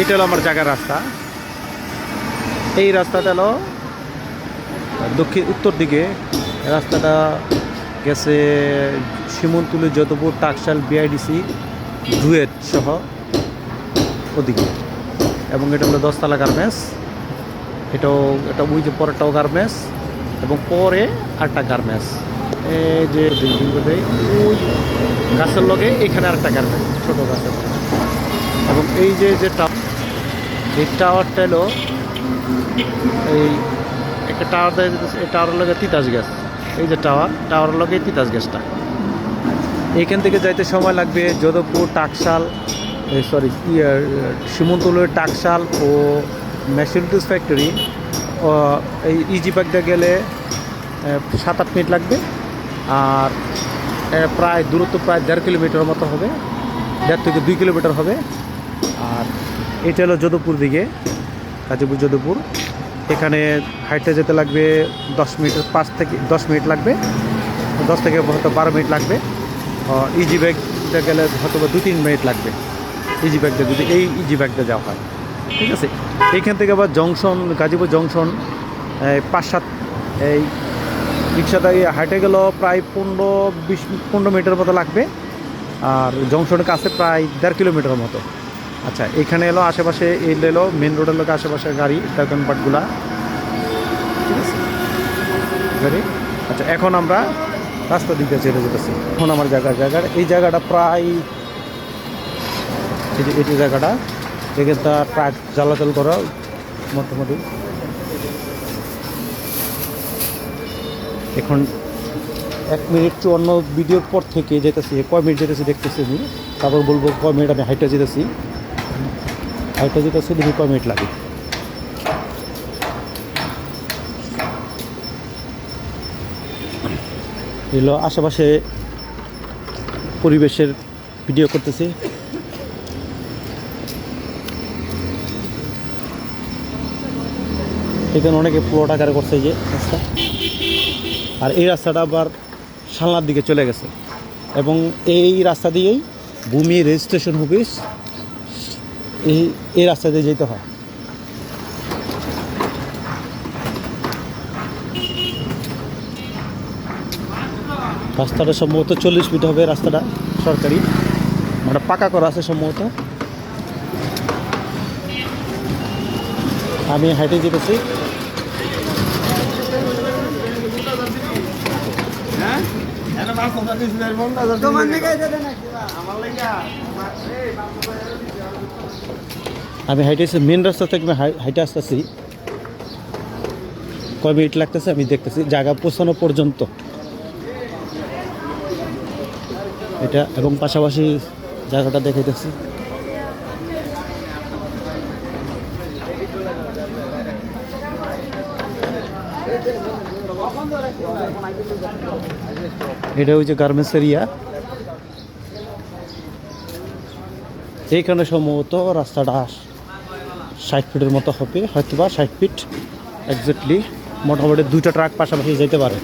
এটা হলো আমার জায়গার রাস্তা। এই রাস্তাটা হলো দক্ষিণ উত্তর দিকে। রাস্তাটা গেছে সীমন্তুলি যদপুর টাকশাল, বিআইডিসি ডুয়েট সহ ওদিকে। এবং এটা হলো দশতলা গার্মেন্টস। এটাও, এটা ওই যে পরেরটাও গার্মেন্টস এবং পরে আরেকটা গার্মেন্টস। এই যে ওই গাছের লগে এখানে আরেকটা গার্মেন্টস, ছোটো গাছের এবং এই যে যে এই টাওয়ারটা হলো এই একটা টাওয়ার দেয় যেতেছে, এই টাওয়ারের লগে তিতাস গ্যাস। এই যে টাওয়ার টাওয়ারের লগে তিতাস গ্যাসটা। এইখান থেকে যাইতে সময় লাগবে যোধপুর টাকশাল সরি সীমন্তলের টাকশাল ও ম্যাশিলিটিস ফ্যাক্টরি। এই ইজি পাকটা গেলে সাত আট মিনিট লাগবে। আর প্রায় দূরত্ব প্রায় দেড় কিলোমিটার মতো হবে দেড় থেকে দুই কিলোমিটার হবে। আর এটা হলো যোধপুর দিকে, গাজীপুর, যোধপুর। এখানে হাইটে যেতে লাগবে দশ মিনিট পাঁচ থেকে দশ মিনিট লাগবে। দশ থেকে হয়তো বারো মিনিট লাগবে। ইজি ব্যাগটা গেলে হয়তো দু তিন মিনিট লাগবে। ইজি ব্যাগটা যদি, এই ইজি ব্যাগটা যাওয়া হয়। ঠিক আছে? এইখান থেকে আবার জংশন গাজীপুর জংশন পাঁচ সাত, এই রিক্সাটা হাইটে গেল প্রায় পনেরো, বিশ, পনেরো মিনিটের মতো লাগবে। আর জংশনের কাছে প্রায় দেড় কিলোমিটার মতো। আচ্ছা এখানে এলো, আশেপাশে এই এলো মেন রোডের লোক আশেপাশে গাড়ি দোকানপাটগুলা ঠিক আছে? আচ্ছা এখন আমরা রাস্তা দিকে চলে যেতেছি। এখন আমার জায়গা জায়গার, এই জায়গাটা প্রায়, এই যে যে জায়গাটা, এখানটা ট্রাক চলাচল করা মোটামুটি। এখন এক মিনিট চুয়ান্ন ভিডিওর পর থেকে যেতেছি, কয় মিনিট যেতেছি দেখতেছি আমি। তারপর বলব কয় মিনিট আমি হাইটে যেতেছি। দেখি কয় মিনিট লাগে। এগুলো আশেপাশে পরিবেশের ভিডিও করতেছি। এখানে অনেকে প্লট আকারে করছে যে রাস্তা। আর এই রাস্তাটা আবার সালনার দিকে চলে গেছে। এবং এই রাস্তা দিয়েই ভূমি রেজিস্ট্রেশন অফিস এই এই রাস্তা দিয়ে যেতে হয়। রাস্তাটা সম্ভবত চল্লিশ ফিট হবে রাস্তাটা সরকারি। মানে পাকা করা আছে সম্ভবত। আমি হাইটে যেতেছি। আমি হাইটে এসে মেন রাস্তা থেকে আমি হাই- হাইটে আসতেছি। কয় মিনিট লাগতেছে আমি দেখতেছি, জায়গা পৌঁছানো পর্যন্ত। এটা এবং পাশাপাশি জায়গাটা দেখাইতেছি। এটা হচ্ছে গার্মেন্টস এরিয়া এইখানে সম্ভবত রাস্তাটা ষাট ফিটের মতো হবে হয়তো বা ষাট ফিট একজাক্টলি মোটামুটি দুইটা ট্রাক পাশাপাশি যেতে পারে।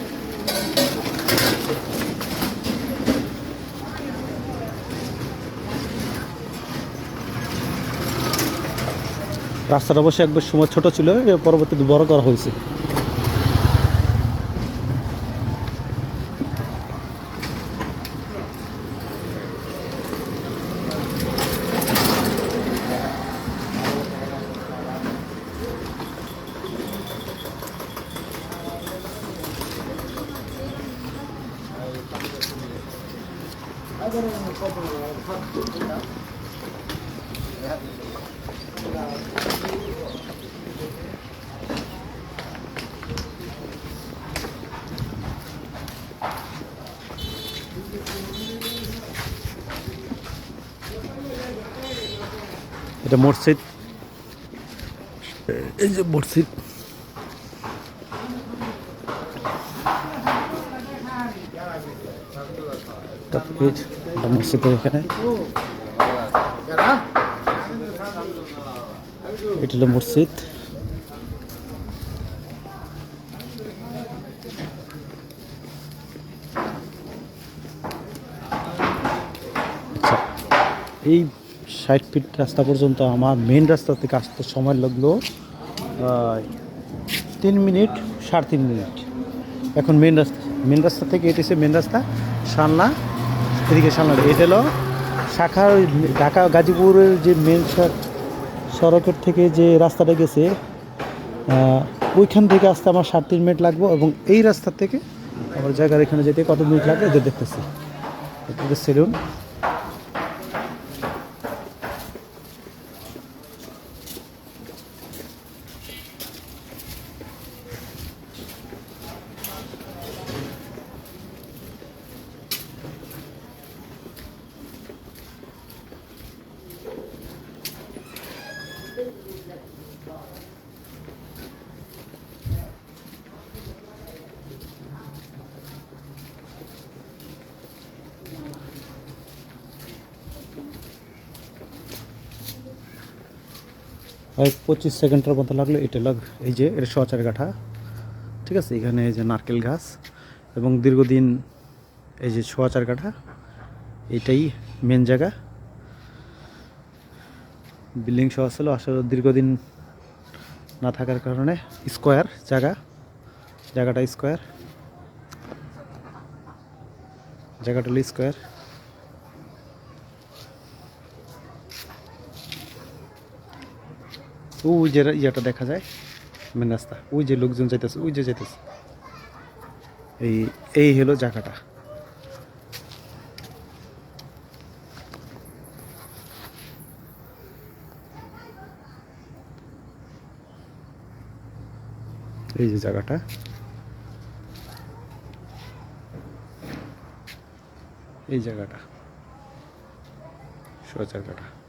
রাস্তাটা অবশ্যই একবার সময় ছোট ছিল পরবর্তীতে বড় করা হয়েছে। এটা মসজিদ। এই যে মসজিদ। যে এটা মসজিদের এখানে। এটা হলো মসজিদ। আচ্ছা এই ষাট ফিট রাস্তা পর্যন্ত আমার মেন রাস্তা থেকে আসতে সময় লাগল তিন মিনিট, সাড়ে তিন মিনিট। এখন মেন রাস্তা মেন রাস্তা থেকে এটি মেন রাস্তা সালনা এদিকে সামনে এটা হলো শাখা ঢাকা গাজীপুরের যে মেন সড়কের থেকে যে রাস্তাটা গেছে ওইখান থেকে আসতে আমার সাত তিন মিনিট লাগবো এবং এই রাস্তা থেকে আমার জায়গার এখানে যেতে কত মিনিট লাগবে যে দেখতেছি। সেলুন আর পঁচিশ সেকেন্ডের মতো লাগল, এটা লাগ, এই যে, এটা শচার কাঠা ঠিক আছে, এখানে এই যে নারকেল গাছ এবং দীর্ঘদিন এই যে সোয়াচার কাঠা এটাই মেন জায়গা। বিল্ডিং সহ ছিল, আসলে দীর্ঘদিন না থাকার কারণে স্কোয়ার জায়গা, জায়গাটা স্কোয়ার। জায়গাটা হলো স্কোয়ার। ওই যে ইয়েটা দেখা যায়, মেন রাস্তা। ওই যে লোকজন যাইতেছে, ওই যে যাইতেছে। এই এই হলো জায়গাটা। এই যে জায়গাটা। এই জায়গাটা। সোজা জায়গাটা।